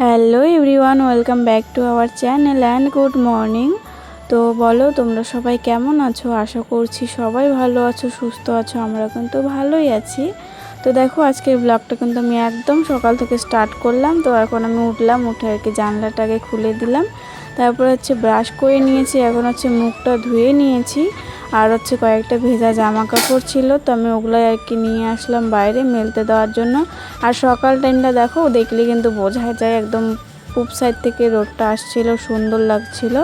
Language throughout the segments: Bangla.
Hello everyone welcome back to our channel and good morning তো বলো, তোমরা সবাই কেমন আছো? আশা করছি সবাই ভালো আছো, সুস্থ আছো, আমরা কিন্তু ভালোই আছি। তো দেখো, আজকের ব্লগটা কিন্তু আমি একদম সকাল থেকে স্টার্ট করলাম। তো এখন আমি উঠলাম, উঠে আর কি জানলাটাকে খুলে দিলাম। তারপর হচ্ছে ব্রাশ করে নিয়েছি, এখন হচ্ছে মুখটা ধুয়ে নিয়েছি। আর হচ্ছে কয়েকটা ভেজা জামা কাপড় ছিল, তো আমি ওগুলো আর কি নিয়ে আসলাম বাইরে মেলতে দেওয়ার জন্য। আর সকাল টাইমটা দেখো, দেখলে কিন্তু বোঝা যায় একদম পূব সাইড থেকে রোডটা আসছিল, সুন্দর লাগছিল।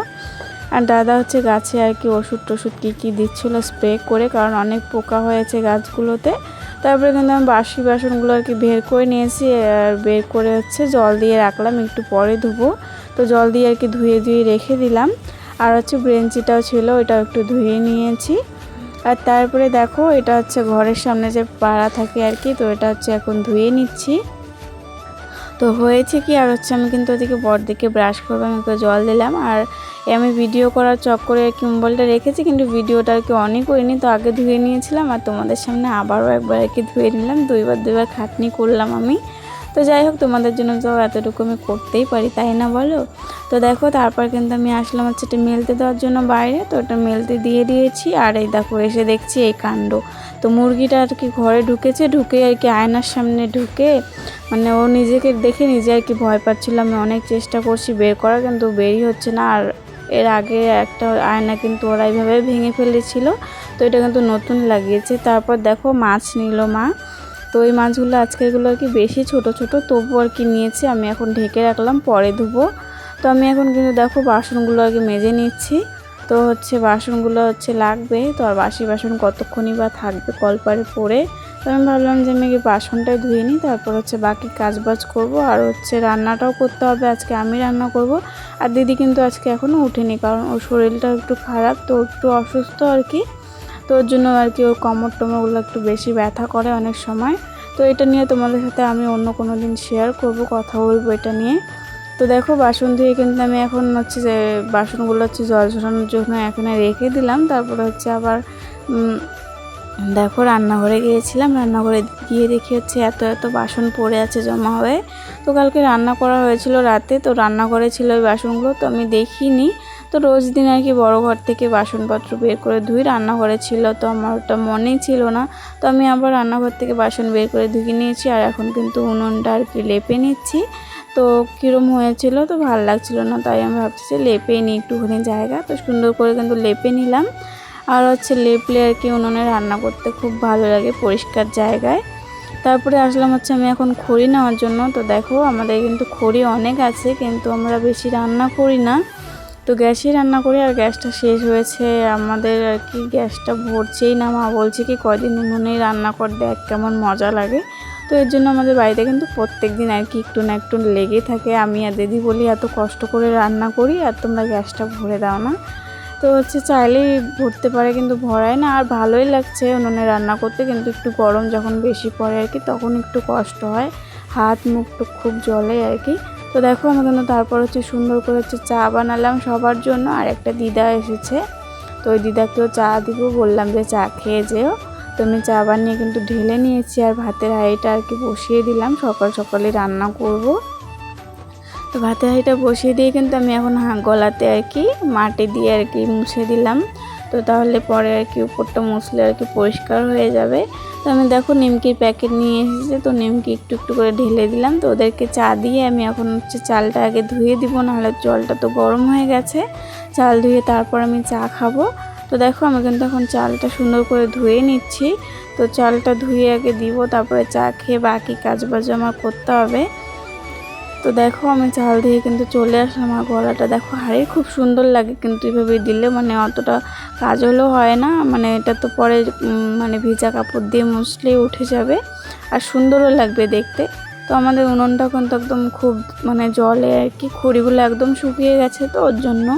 আর দাদা হচ্ছে গাছে আর কি ওষুধ টষুধ কী কী দিচ্ছিল স্প্রে করে, কারণ অনেক পোকা হয়েছে গাছগুলোতে। তারপরে কিন্তু আমি বাসি বাসনগুলো আর কি বের করে নিয়েছি, আর বের করে হচ্ছে জল দিয়ে রাখলাম, একটু পরে ধুবো। তো জল দিয়ে আর কি ধুয়ে ধুয়ে রেখে দিলাম। আর হচ্ছে ব্রেঞ্চিটাও ছিল ওটাও একটু ধুয়ে নিয়েছি। আর তারপরে দেখো, এটা হচ্ছে ঘরের সামনে যে পাড়া থাকে আর কি, তো এটা হচ্ছে এখন ধুয়ে নিচ্ছি। তো হয়েছে কি, আর হচ্ছে আমি কিন্তু ওদিকে বরদিকে ব্রাশ করব, আমি ওকে জল দিলাম। আর আমি ভিডিও করার চক্করে কিম্বলটা রেখেছি, কিন্তু ভিডিওটা আর কি অনেক করিনি, তো আগে ধুয়ে নিয়েছিলাম। আর তোমাদের সামনে আবারও একবার আর কি ধুয়ে নিলাম। দুইবার দুইবার খাটনি করলাম আমি। তো যাই হোক, তোমাদের জন্য তো এতটুকু আমি করতেই পারি, তাই না বলো? তো দেখো, তারপর কিন্তু আমি আসলাম হচ্ছে এটা মেলতে দেওয়ার জন্য বাইরে। তো ওটা মেলতে দিয়ে দিয়েছি, আর এই দেখো, এসে দেখছি এই কাণ্ড। তো মুরগিটা আর কি ঘরে ঢুকেছে, ঢুকে আর কি আয়নার সামনে ঢুকে মানে ও নিজেকে দেখে নিজে আর কি ভয় পাচ্ছিল। আমি অনেক চেষ্টা করছি, বের করার কিন্তু বেরই হচ্ছে না। আর এর আগে একটা আয়না কিন্তু ওরা এইভাবে ভেঙে ফেলেছিল। তো এটা কিন্তু নতুন লাগিয়েছে। তারপর দেখো, মাছ নিল মা। তো এই মাছগুলো আজকেরগুলো আর কি বেশি ছোট ছোট তবু আর কি নিয়েছি, আমি এখন ঢেকে রাখলাম, পরে ধুবো। তো আমি এখন কিন্তু দেখো বাসনগুলো আর কি মেজে নিচ্ছি। তো হচ্ছে বাসনগুলো হচ্ছে লাগবে, তো আর বাসি বাসন কতক্ষণই বা থাকবে কলপারে পরে তো আমি ভাবলাম যে আমি বাসনটাই ধুয়ে নিই, তারপর হচ্ছে বাকি কাজ বাজ করব, আর হচ্ছে রান্নাটাও করতে হবে, আজকে আমি রান্না করব। আর দিদি কিন্তু আজকে এখনও উঠেনি, কারণ ওর শরীরটা একটু খারাপ, তো একটু অসুস্থ আর কি। তো ওর জন্য আর কি ওর কমর টমরগুলো একটু বেশি ব্যথা করে অনেক সময়। তো এটা নিয়ে তোমাদের সাথে আমি অন্য কোনো দিন শেয়ার করব, কথা বলব এটা নিয়ে। তো দেখো, বাসন ধুয়ে কিন্তু আমি এখন হচ্ছে যে বাসনগুলো হচ্ছে জল ঝরানোর জন্য এখানে রেখে দিলাম। তারপরে হচ্ছে আবার দেখো রান্নাঘরে গিয়েছিলাম। রান্নাঘরে গিয়ে দেখি হচ্ছে এত এত বাসন পড়ে আছে জমা হয়ে। তো কালকে রান্না করা হয়েছিল রাতে। তো রান্নাঘরে ছিল ওই বাসনগুলো, তো আমি দেখিনি। তো রোজ দিন আর কি বড়ো ঘর থেকে বাসনপত্র বের করে ধুই, রান্নাঘরে ছিল তো আমার ওটা মনেই ছিল না। তো আমি আবার রান্নাঘর থেকে বাসন বের করে ধুয়ে নিয়েছি আর এখন কিন্তু উনুনটা আর কি লেপে নিচ্ছি। তো কীরম হয়েছিল তো ভালো লাগছিল না, তাই আমি ভাবছি যে লেপে নিই একটুখানি জায়গা। তো সুন্দর করে কিন্তু লেপে নিলাম। আর হচ্ছে লেপলে আর কি উনুনে রান্না করতে খুব ভালো লাগে, পরিষ্কার জায়গায়। তারপরে আসলাম হচ্ছে আমি এখন খড়ি নেওয়ার জন্য। তো দেখো আমাদের কিন্তু খড়ি অনেক আছে, কিন্তু আমরা বেশি রান্না করি না। তো গ্যাসে রান্না করি আর গ্যাসটা শেষ হয়েছে। আমাদের আর কি গ্যাসটা ভরছেই না, মা বলছে কি কয়দিন উনুনেই রান্না কর, দেখ কেমন মজা লাগে। তো এর জন্য আমাদের বাড়িতে কিন্তু প্রত্যেক দিন আর কি একটু না একটু লেগে থাকে। আমি আর দিদি বলি, এত কষ্ট করে রান্না করি আর তোমরা গ্যাসটা ভরে দাও না। তো হচ্ছে চাইলেই ভরতে পারে কিন্তু ভরায় না। আর ভালোই লাগছে উনুনে রান্না করতে, কিন্তু একটু গরম যখন বেশি পড়ে আর কি, তখন একটু কষ্ট হয়। হাত মুখ টুক খুব জলে আর কি। তো দেখো আমি কিন্তু তারপর হচ্ছে সুন্দর করে হচ্ছে চা বানালাম সবার জন্য, আর একটা দিদা এসেছে। তো ওই দিদাকেও চা দিব, বললাম যে চা খেয়ে যেও। তো আমি চা বানিয়ে কিন্তু ঢেলে নিয়েছি, আর ভাতের হাঁড়িটা আর কি বসিয়ে দিলাম, সকাল সকালে রান্না করব। তো ভাতের হাঁড়িটা বসিয়ে দিয়ে কিন্তু আমি এখন গলাতে আর কি মাটি দিয়ে আর কি মুছে দিলাম। তো তাহলে পরে আর কি উপরটা মুছলে আর কি পরিষ্কার হয়ে যাবে। তো আমি দেখো নিমকির প্যাকেট নিয়ে এসেছি, তো নিমকি একটু একটু করে ঢেলে দিলাম। তো ওদেরকে চা দিয়ে আমি এখন হচ্ছে চালটা আগে ধুয়ে দিব, নাহলে জলটা তো গরম হয়ে গেছে। চাল ধুয়ে তারপর আমি চা খাব। তো দেখো আমি কিন্তু এখন চালটা সুন্দর করে ধুয়ে নিচ্ছি। তো চালটা ধুয়ে আগে দিব, তারপরে চা খেয়ে বাকি কাজ বাজ আমার করতে হবে। তো দেখো আমি চাল দিয়ে কিন্তু চলে আসলাম আমার গলাটা দেখো হাড়ি খুব সুন্দর লাগে কিন্তু এভাবে দিলে মানে অতটা কাজ হলেও হয় না। মানে এটা তো পরে মানে ভিজা কাপড় দিয়ে মুছলেই উঠে যাবে আর সুন্দরও লাগবে দেখতে। তো আমাদের উনুনটা কিন্তু একদম খুব মানে জলে আর কি খড়িগুলো একদম শুকিয়ে গেছে তো ওর জন্য।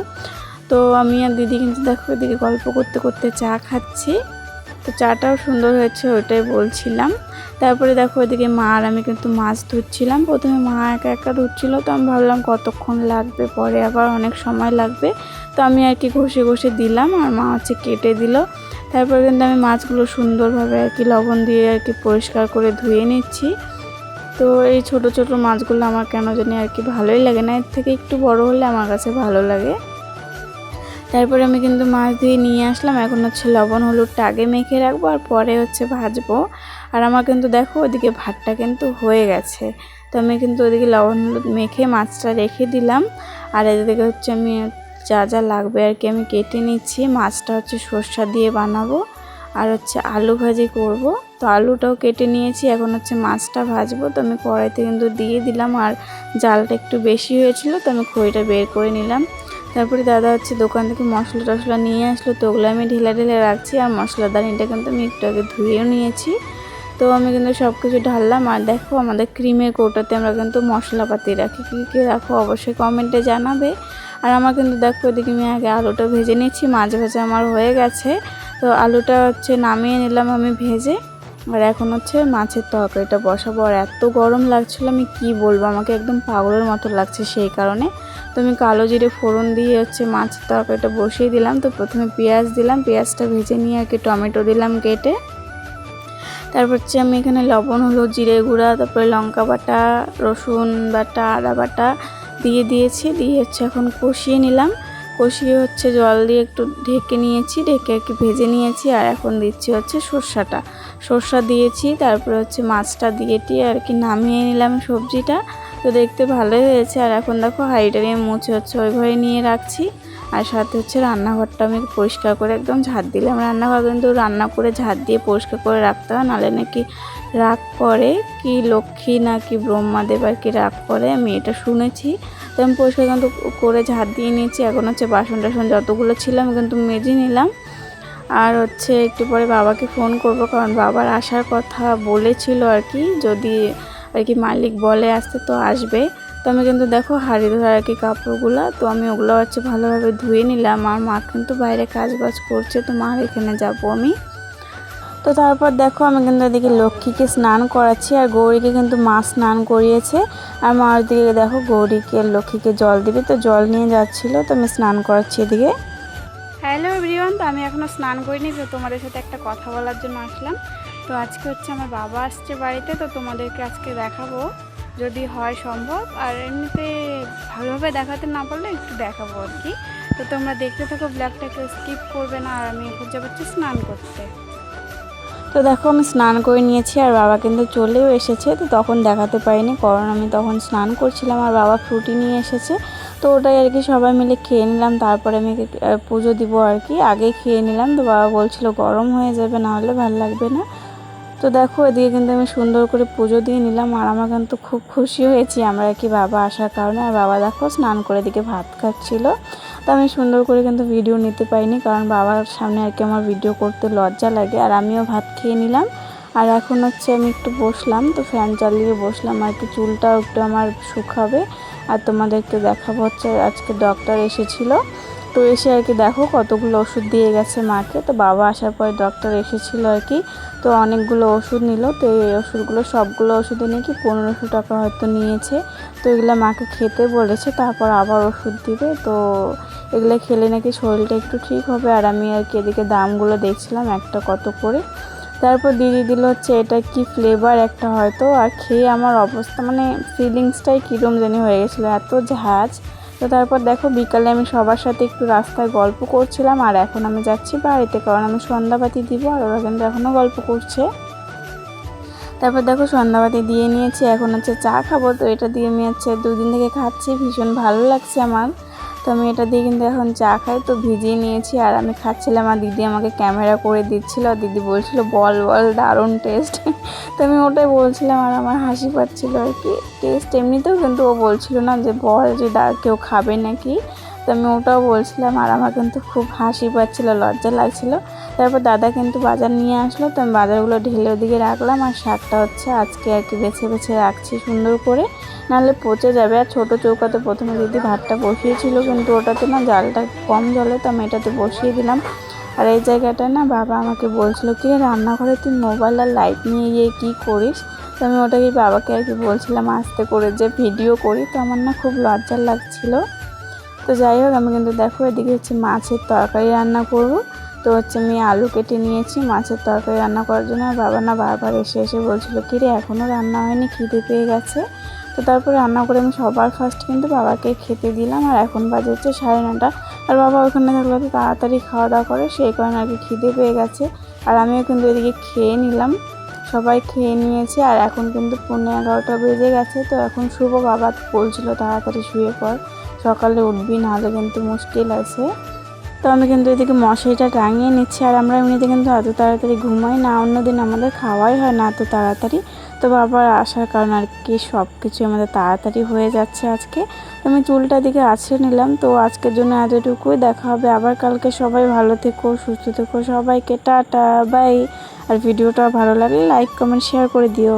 তো আমি আর দিদি কিন্তু দেখো এদিকে গল্প করতে করতে চা খাচ্ছি। তো চাটাও সুন্দর হয়েছে, ওইটাই বলছিলাম। তারপরে দেখো ওইদিকে মা আর আমি কিন্তু মাছ ধুচ্ছিলাম প্রথমে মা একা একা ধুচ্ছিল তো আমি ভাবলাম কতক্ষণ লাগবে, পরে আবার অনেক সময় লাগবে। তো আমি আর কি ঘষে ঘষে দিলাম, আর মা হচ্ছে কেটে দিল। তারপরে কিন্তু আমি মাছগুলো সুন্দরভাবে আর কি লবণ দিয়ে আর কি পরিষ্কার করে ধুয়ে নিচ্ছি। তো এই ছোট ছোট মাছগুলো আমার কেন জানি আর কি ভালোই লাগে না, এর থেকে একটু বড় হলে আমার কাছে ভালো লাগে। তারপরে আমি কিন্তু মাছ দিয়ে নিয়ে আসলাম। এখন হচ্ছে লবণ, হলুদটা আগে মেখে রাখব আর পরে হচ্ছে ভাজবো। আর আমার কিন্তু দেখো ওদিকে ভাতটা কিন্তু হয়ে গেছে। তো আমি কিন্তু ওদিকে লবণ, হলুদ মেখে মাছটা রেখে দিলাম। আর এদিকে হচ্ছে আমি যা যা লাগবে আর কি আমি কেটে নিচ্ছি। মাছটা হচ্ছে সর্ষা দিয়ে বানাবো আর হচ্ছে আলু ভাজি করব। তো আলুটাও কেটে নিয়েছি, এখন হচ্ছে মাছটা ভাজবো। তো আমি কড়াইতে কিন্তু দিয়ে দিলাম আর জালটা একটু বেশি হয়েছিল, তো আমি খড়িটা বের করে নিলাম। তারপরে দাদা হচ্ছে দোকান থেকে মশলা টশলা নিয়ে আসলো, তো ওগুলো আমি ঢেলে ঢেলে রাখছি আর মশলাদানিটা কিন্তু আমি একটু আগে ধুয়েও নিয়েছি। তো আমি কিন্তু সব কিছু ঢাললাম আর দেখো আমাদের ক্রিমের কৌটাতে আমরা কিন্তু মশলাপাতি রাখি। কী কী রাখো অবশ্যই কমেন্টে জানাবে। আর আমার কিন্তু দেখো ওইদিকে আমি আগে আলুটা ভেজে নিয়েছি, মাঝে ভাজা আমার হয়ে গেছে। তো আলুটা হচ্ছে নামিয়ে নিলাম আমি ভেজে। আর এখন হচ্ছে মাছের তরকারিটা বসাবো। আর এত গরম লাগছিল, আমি কি বলব? আমাকে একদম পাগলের মতো লাগছে সেই কারণে। তো আমি কালো জিরে ফোড়ন দিয়ে হচ্ছে মাছের তরকারিটা বসিয়ে দিলাম। তো প্রথমে পেঁয়াজ দিলাম, পেঁয়াজটা ভেজে নিয়ে আর কি টমেটো দিলাম কেটে। তারপর হচ্ছে আমি এখানে লবণ হলো জিরে গুঁড়া, তারপরে লঙ্কা বাটা, রসুন বাটা, আদা বাটা দিয়ে দিয়েছি। দিয়ে হচ্ছে এখন কষিয়ে নিলাম। কষিয়ে হচ্ছে জল দিয়ে একটু ঢেকে নিয়েছি, ঢেকে আর কি ভেজে নিয়েছি। আর এখন দিচ্ছি হচ্ছে সর্ষাটা। সর্ষা দিয়েছি, তারপরে হচ্ছে মাছটা দিয়ে টিয়ে আর কি নামিয়ে নিলাম সবজিটা। তো দেখতে ভালোই হয়েছে। আর এখন দেখো হাঁড়িটা নিয়ে মুছে হচ্ছে, ওই ঘরে নিয়ে রাখছি। আর সাথে হচ্ছে রান্নাঘরটা আমি পরিষ্কার করে একদম ঝাঁট দিলাম। রান্নাঘর কিন্তু রান্না করে ঝাঁট দিয়ে পরিষ্কার করে রাখতে হয়, নাহলে নাকি রাগ করে। কি লক্ষ্মী নাকি ব্রহ্মাদেব আর কি রাগ করে, আমি এটা শুনেছি। তো আমি পরিষ্কার কিন্তু করে ঝাঁট দিয়ে নিয়েছি। এখন হচ্ছে বাসন টাসন যতগুলো ছিল আমি কিন্তু মেজে নিলাম। আর হচ্ছে একটু পরে বাবাকে ফোন করব, কারণ বাবার আসার কথা বলেছিল আর কি। যদি আর কি মালিক বলে আসতে তো আসবে। তো আমি কিন্তু দেখো হাড়ি ধরে আর কি কাপড়গুলো, তো আমি ওগুলো হচ্ছে ভালোভাবে ধুয়ে নিলাম। আর মা কিন্তু বাইরে কাজ বাজ করছে, তো মার এখানে যাব আমি। তো তারপর দেখো আমি কিন্তু এদিকে লক্ষ্মীকে স্নান করাচ্ছি, আর গৌরীকে কিন্তু মা স্নান করিয়েছে। আর মার দিকে দেখো গৌরীকে লক্ষ্মীকে জল দিবে, তো জল নিয়ে যাচ্ছিল, তো আমি স্নান করাচ্ছি এদিকে। হ্যালো এভরিওয়ান, তো আমি এখনও স্নান করিনি, তো তোমাদের সাথে একটা কথা বলার জন্য আসলাম। তো আজকে হচ্ছে আমার বাবা আসছে বাড়িতে, তো তোমাদেরকে আজকে দেখাবো। যদি হয় সম্ভব, আর এমনিতে ভালোভাবে দেখাতে না পারলে একটু দেখাবো আর কি। তো তোমরা দেখতে থাকো ব্ল্যাকটাকে স্কিপ করবে না, আর আমি এখন যাব হচ্ছে স্নান করতে। তো দেখো, আমি স্নান করে নিয়েছি, আর বাবা কিন্তু চলেও এসেছে, তো তখন দেখাতে পারিনি, কারণ আমি তখন স্নান করছিলাম, আর বাবা ফ্রুটি নিয়ে এসেছে। তো ওটাই আর কি সবাই মিলে খেয়ে নিলাম। তারপরে আমি পুজো দিব আর কি। আগে খেয়ে নিলাম। তো বাবা বলছিল গরম হয়ে যাবে, না হলে ভালো লাগবে না। তো দেখো, এদিকে কিন্তু আমি সুন্দর করে পুজো দিয়ে নিলাম। আর আমার কিন্তু খুব খুশি হয়েছি। আমরা কি বাবা আসার কারণে? আর বাবা দেখো, স্নান করে দিকে ভাত খাচ্ছিল। তো আমি সুন্দর করে কিন্তু ভিডিও নিতে পারিনি। কারণ বাবার সামনে আর কি আমার ভিডিও করতে লজ্জা লাগে। আর আমিও ভাত খেয়ে নিলাম। আর এখন হচ্ছে আমি একটু বসলাম। তো ফ্যান চালিয়ে বসলাম। আর কি চুলটাও একটু আমার শুকাবে। আর তোমাদেরকে দেখাবো হচ্ছে আজকে ডক্টর এসেছিল। তো এসে আর কি দেখো কতগুলো ওষুধ দিয়ে গেছে মাকে। তো বাবা আসার পরে ডক্টর এসেছিল আর কি। তো অনেকগুলো ওষুধ নিল। তো এই ওষুধগুলো সবগুলো ওষুধে নাকি পনেরোশো টাকা হয়তো নিয়েছে। তো এগুলো মাকে খেতে বলেছে, তারপর আবার ওষুধ দিবে। তো এগুলো খেলে নাকি শরীরটা একটু ঠিক হবে। আর আমি আর কি এদিকে দামগুলো দেখছিলাম, একটা কত করে। তারপর দিদি দিল হচ্ছে, এটা কি ফ্লেভার একটা হয়তো। আর খেয়ে আমার অবস্থা মানে ফিলিংসটাই কীরম জানি হয়ে গেছিল, এত ঝাঁজ। তো তারপর দেখো বিকালে আমি সবার সাথে একটু রাস্তায় গল্প করছিলাম, আর এখন আমি যাচ্ছি বাড়িতে, কারণ আমি সন্ধ্যাবাতি দিব, আর ওরা কিন্তু এখনও গল্প করছে। তারপর দেখো সন্ধ্যাবাতি দিয়ে নিয়েছি, এখন হচ্ছে চা খাব। তো এটা দিয়ে হচ্ছে দুদিন থেকে খাচ্ছি, ভীষণ ভালো লাগছে আমার। তো আমি এটা দিয়ে কিন্তু এখন চা খাই। তো ভিজিয়ে নিয়েছি আর আমি খাচ্ছিলাম আর দিদি আমাকে ক্যামেরা করে দিচ্ছিল। আর দিদি বলছিল, বল বল, দারুণ টেস্ট তো আমি ওটাই বলছিলাম আর আমার হাসি পাচ্ছিলো আর কি। টেস্ট এমনিতেও কিন্তু ও বলছিল না যে, বল যে দা, কেউ খাবে নাকি? তো আমি ওটাও বলছিলাম আর আমার কিন্তু খুব হাসি পাচ্ছিল, লজ্জা লাগছিল। তারপর দাদা কিন্তু বাজার নিয়ে আসলো। তো আমি বাজারগুলো ঢেলে ওদিকে রাখলাম আর শাকটা হচ্ছে আজকে আর কি বেছে বেছে রাখছি সুন্দর করে। নাহলে পচে যাবে। আর ছোটো চৌকাতে প্রথমে দিদি ভাতটা বসিয়েছিল, কিন্তু ওটাতে না জালটা, কম জলে তো আমি এটাতে বসিয়ে দিলাম। আর এই জায়গাটা না বাবা আমাকে বলছিল, কি রান্নাঘরে তুই মোবাইল আর লাইট নিয়ে গিয়ে কী করিস? তো আমি ওটাকে বাবাকে আর কি বলছিলাম, আস্তে করে যে ভিডিও করি। তো আমার না খুব লজ্জার লাগছিল। তো যাই হোক, আমি কিন্তু দেখো এদিকে হচ্ছে মাছের তরকারি রান্না করব। তো হচ্ছে আমি আলু কেটে নিয়েছি মাছের তরকারি রান্না করার জন্য। বাবা না বারবার এসে এসে বলছিল, কি রে এখনও রান্না হয়নি? খিদে পেয়ে গেছে। তো তারপরে রান্না করে আমি সবার ফার্স্ট কিন্তু বাবাকে খেতে দিলাম, আর এখন বাজে হচ্ছে সাড়ে নটা আর বাবা ওখানে থাকলে তো তাড়াতাড়ি খাওয়া দাওয়া করে সেই কারণে আর কি খিদে পেয়ে গেছে। আর আমিও কিন্তু এদিকে খেয়ে নিলাম, সবাই খেয়ে নিয়েছে, আর এখন কিন্তু পনেরো এগারোটা বেজে গেছে। তো এখন শুভ বাবা বলছিল তাড়াতাড়ি শুয়ে পর সকালে উঠবি, নাহলে কিন্তু মুশকিল আছে। তো আমি কিন্তু এদিকে মশারিটা টাঙিয়ে নিচ্ছি, আর আমরা এমনিতে কিন্তু এত তাড়াতাড়ি ঘুমাই না অন্যদিন আমাদের খাওয়াই হয় না এত তাড়াতাড়ি। তো বাবার আসার কারণ আর কি সব কিছু আমাদের তাড়াতাড়ি হয়ে যাচ্ছে আজকে। তো আমি চুলটা দিকে আছড়ে নিলাম, তো আজকের জন্য এতটুকুই, দেখা হবে আবার কালকে। সবাই ভালো থেকো, সুস্থ থেকো সবাইকে, টাটা, বাই। আর ভিডিওটা ভালো লাগলে লাইক, কমেন্ট, শেয়ার করে দিও।